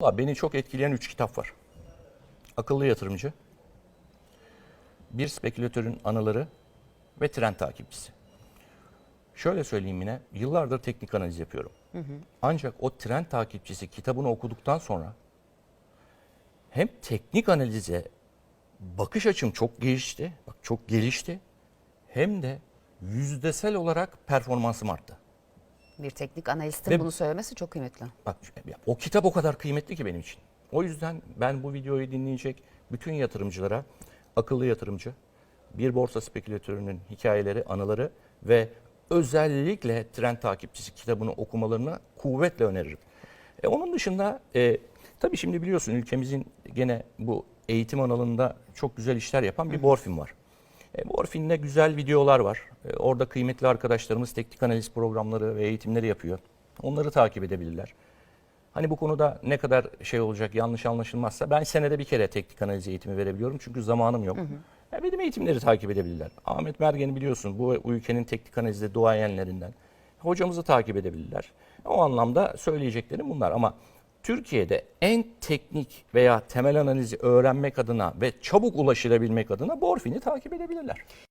Beni çok etkileyen üç kitap var. Akıllı Yatırımcı, Bir Spekülatörün Anıları ve Trend Takipçisi. Şöyle söyleyeyim yine, yıllardır teknik analiz yapıyorum. Ancak o Trend Takipçisi kitabını okuduktan sonra hem teknik analize bakış açım çok gelişti, bak çok gelişti, hem de yüzdesel olarak performansım arttı. Bir teknik analistin Ve- bunu söylemesi çok kıymetli. Bak o kitap o kadar kıymetli ki benim için. O yüzden ben bu videoyu dinleyecek bütün yatırımcılara akıllı yatırımcı, bir borsa spekülatörünün hikayeleri, anıları ve özellikle trend takipçisi kitabını okumalarını kuvvetle öneririm. E, onun dışında e, tabii şimdi biliyorsun ülkemizin gene bu eğitim alanında çok güzel işler yapan bir Borfin var. E, Borfin'de güzel videolar var. E, orada kıymetli arkadaşlarımız teknik analiz programları ve eğitimleri yapıyor. Onları takip edebilirler. Hani bu konuda ne kadar şey olacak yanlış anlaşılmazsa ben senede bir kere teknik analiz eğitimi verebiliyorum çünkü zamanım yok. Ya benim eğitimleri takip edebilirler. Ahmet Mergen'i biliyorsun bu ülkenin teknik analizde duayenlerinden. Hocamızı takip edebilirler. O anlamda söyleyeceklerim bunlar ama Türkiye'de en teknik veya temel analizi öğrenmek adına ve çabuk ulaşılabilmek adına Borfin'i takip edebilirler.